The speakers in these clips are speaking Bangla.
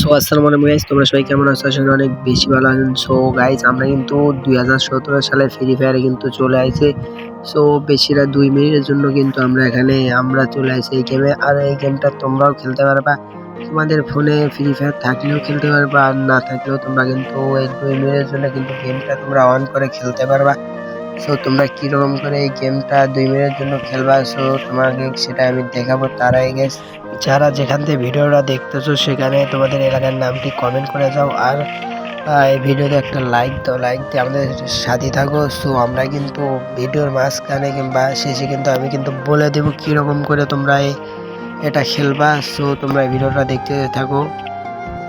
সো আসসালামু আলাইকুম গাইস তোমরা সবাই কেমন আছো? আসলে অনেক বেশি ভালো আছেন। সো গাইস আমরা কিন্তু দুই হাজার সতেরো সালে ফ্রি ফায়ারে কিন্তু চলে আসে সো বেশিরা দুই মিনিটের জন্য কিন্তু আমরা এখানে, আমরা চলে আসি এই গেমে আর এই গেমটা তোমরাও খেলতে পারবা। তোমাদের ফোনে ফ্রি ফায়ার থাকলেও খেলতে পারবা, আর না থাকলেও তোমরা কিন্তু এই দুই মিনিটের জন্য কিন্তু গেমটা তোমরা অন করে খেলতে পারবা। সো তোমরা কীরকম করে এই গেমটা দুই মিনিটের জন্য খেলবা? সো তোমাকে সেটা আমি দেখাবো তার guys, যারা যেখান থেকে ভিডিওটা দেখতেছো সেখানে তোমাদের এলাকার নামটি কমেন্ট করে যাও আর এই ভিডিওতে একটা লাইক দাও। লাইক দিয়ে আমাদের সাথে থাকো। সো আমরা কিন্তু ভিডিওর মাঝখানে কিংবা শেষে কিন্তু আমি কিন্তু বলে দেবো কীরকম করে তোমরা এটা খেলবা। সো তোমরা ভিডিওটা দেখতে থাকো।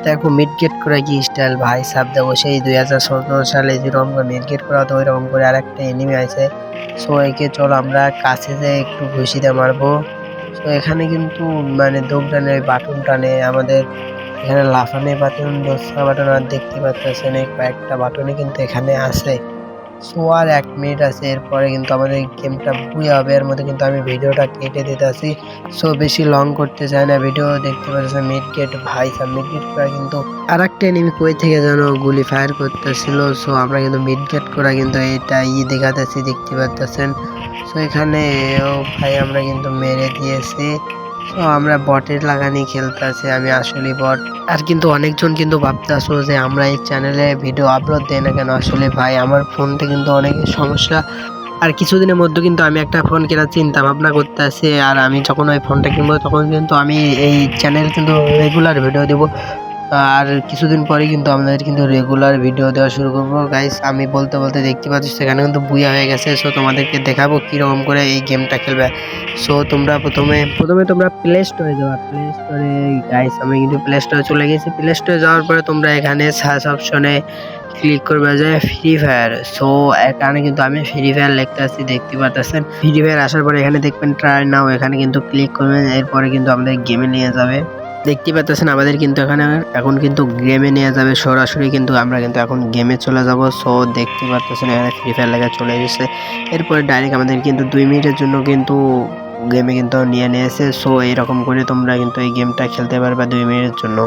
দেখো মিড গেট করা কি স্টাইল ভাই, সাপ দেবো। সেই দুই হাজার সতেরো সালে যেরকম করে মিড গেট করা তো ওইরকম করে আর একটা এনিমি আছে। সো একে চলো আমরা কাছে যেয়ে একটু ঘুষিতে মারবো। সো এখানে কিন্তু মানে দৌড়ানে বাটন টানে, আমাদের এখানে লাফানে বাটন, দোসরা বাটন আর দেখতে পাচ্ছেন এই কয়েকটা বাটনে কিন্তু এখানে আছে। সো এক মিনিট আছে, এরপরে কিন্তু আমাদের গেমটা বুয়ে হবে। এর মধ্যে কিন্তু আমি ভিডিওটা কেটে দিতে আসি। সো বেশি লং করতে চাই না। ভিডিও দেখতে পাচ্ছেন মিড গেট ভাই সাব মিড গেট করা কিন্তু আর একটা এনিমি কই থেকে যেন গুলি ফায়ার করতেছিল। সো আমরা কিন্তু মিড গেট করা কিন্তু এটা ই দেখাতেছি দেখতে পাচ্ছেন সো এখানে ও ভাই আমরা কিন্তু মেরে দিয়েছি। আমরা বটের লাগানি খেলতেছি, আমি আসলে বট। আর কিন্তু অনেকজন কিন্তু ভাবতেছো যে আমরা এই চ্যানেলে ভিডিও আপলোড দেয় না কেন? আসলে ভাই, আমার ফোনটা কিন্তু অনেক সমস্যা। আর কিছুদিনের মধ্যে কিন্তু আমি একটা ফোন কেনার চিন্তা ভাবনা করতে আর আমি যখন ওই ফোনটা কিনবো তখন কিন্তু আমি এই চ্যানেল কিন্তু রেগুলার ভিডিও দেবো। আর কিছুদিন পরে কিন্তু আমাদের কিন্তু রেগুলার ভিডিও দেওয়া শুরু করব। গাইস আমি বলতে বলতে দেখতে পাচ্ছি, সেখানে কিন্তু বুয়া হয়ে গেছে। সো তোমাদেরকে দেখাবো কীরকম করে এই গেমটা খেলবে। সো তোমরা প্রথমে প্রথমে তোমরা প্লে স্টোরে যাওয়া প্লে স্টোরে গাইস আমি কিন্তু প্লে স্টোরে চলে গেছি। প্লে স্টোরে যাওয়ার পরে তোমরা এখানে সার্চ অপশনে ক্লিক করবে যে ফ্রি ফায়ার সো এখানে কিন্তু আমি ফ্রি ফায়ার লিখতে আসছি, দেখতে পাচ্ছেন ফ্রি ফায়ার আসার পরে এখানে দেখবেন ট্রাই নাও এখানে কিন্তু ক্লিক করবেন। এরপরে কিন্তু আমাদের গেমে নিয়ে যাবে। দেখতে পাচ্ছেন আমাদের কিন্তু এখানে, এখন কিন্তু গেমে নিয়ে যাবে সরাসরি কিন্তু আমরা কিন্তু এখন গেমে চলে যাব। সো দেখতে পাচ্ছেন এখানে ফ্রি ফায়ার লেখা চলে এসেছে। এরপরে ডাইরেক্ট আমাদের কিন্তু দুই মিনিটের জন্য কিন্তু গেমে কিন্তু নিয়ে নিয়েছে। সো এরকম করে তোমরা কিন্তু এই গেমটা খেলতে পারবে দুই মিনিটের জন্য।